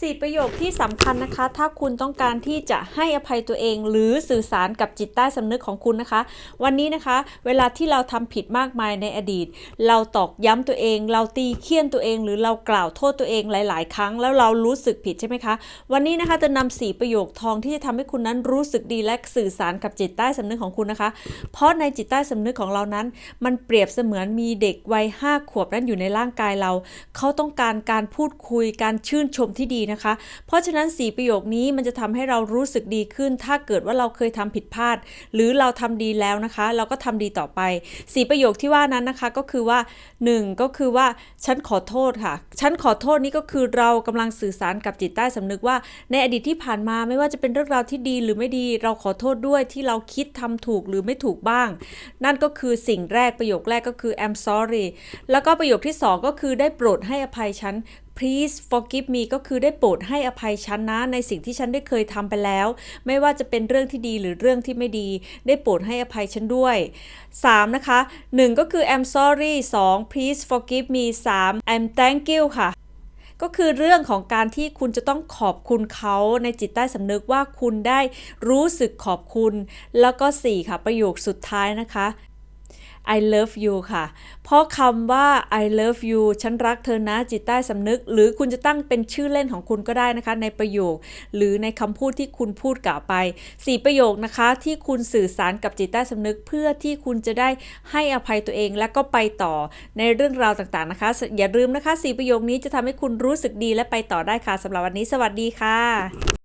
สี่ประโยคที่สำคัญนะคะ ถ้าคุณต้องการที่จะให้อภัยตัวเอง หรือสื่อสารกับจิตใต้สำนึกของคุณนะคะ วันนี้นะคะ เวลาที่เราทำผิดมากมายในอดีต เราตอกย้ำตัวเอง เราตีเคี่ยนตัวเอง หรือเรากล่าวโทษตัวเองหลาย ๆ ครั้ง แล้วเรารู้สึกผิดใช่ไหมคะ วันนี้นะคะจะนำสี่ประโยคทองที่จะทำให้คุณนั้นรู้สึกดีและสื่อสารกับจิตใต้สำนึกของคุณนะคะ เพราะในจิตใต้สำนึกของเรานั้น มันเปรียบเสมือนมีเด็กวัยห้าขวบนั้นอยู่ในร่างกายเรา เขาต้องการการพูดคุยการชื่นชมที่ดีนะคะ เพราะฉะนั้น 4 ประโยคนี้มันจะทำให้เรารู้สึกดีขึ้น ถ้าเกิดว่าเราเคยทำผิดพลาด หรือเราทำดีแล้วนะคะ เราก็ทำดีต่อไป 4 ประโยคที่ว่านั้นนะคะก็คือว่า 1 ก็คือว่าฉันขอโทษค่ะ ฉันขอโทษนี่ก็คือเรากำลังสื่อสารกับจิตใต้สำนึกว่า ในอดีตที่ผ่านมาไม่ว่าจะเป็นเรื่องราวที่ดีหรือไม่ดี เราขอโทษด้วยที่เราคิดทำถูกหรือไม่ถูกบ้าง นั่นก็คือสิ่งแรกประโยคแรกก็คือ I'm sorry แล้วก็ประโยคที่สองก็คือได้โปรดให้อภัยฉัน please forgive me ก็คือได้โปรดให้อภัยฉันนะ ในสิ่งที่ฉันได้เคยทำไปแล้ว ไม่ว่าจะเป็นเรื่องที่ดีหรือเรื่องที่ไม่ดี ได้โปรดให้อภัยฉันด้วย 3 นะคะ 1 ก็คือ I'm sorry 2 please forgive me 3 I'm thank you ค่ะก็คือเรื่องของการที่คุณจะต้องขอบคุณเขาในจิตใต้สำนึกว่าคุณได้รู้สึกขอบคุณ แล้วก็ 4 ค่ะ ประโยคสุดท้ายนะคะ I love you ค่ะ เพราะคำว่า I love you ฉันรักเธอนะจิตใต้สำนึก หรือคุณจะตั้งเป็นชื่อเล่นของคุณก็ได้นะคะ ในประโยค หรือในคำพูดที่คุณพูดกล่าวไป 4 ประโยคนะคะ ที่คุณสื่อสารกับจิตใต้สำนึก เพื่อที่คุณจะได้ให้อภัยตัวเองและก็ไปต่อในเรื่องราวต่างๆนะคะ อย่าลืมนะคะ 4 ประโยคนี้จะทำให้คุณรู้สึกดีและไปต่อได้ค่ะสำหรับวันนี้ สวัสดีค่ะ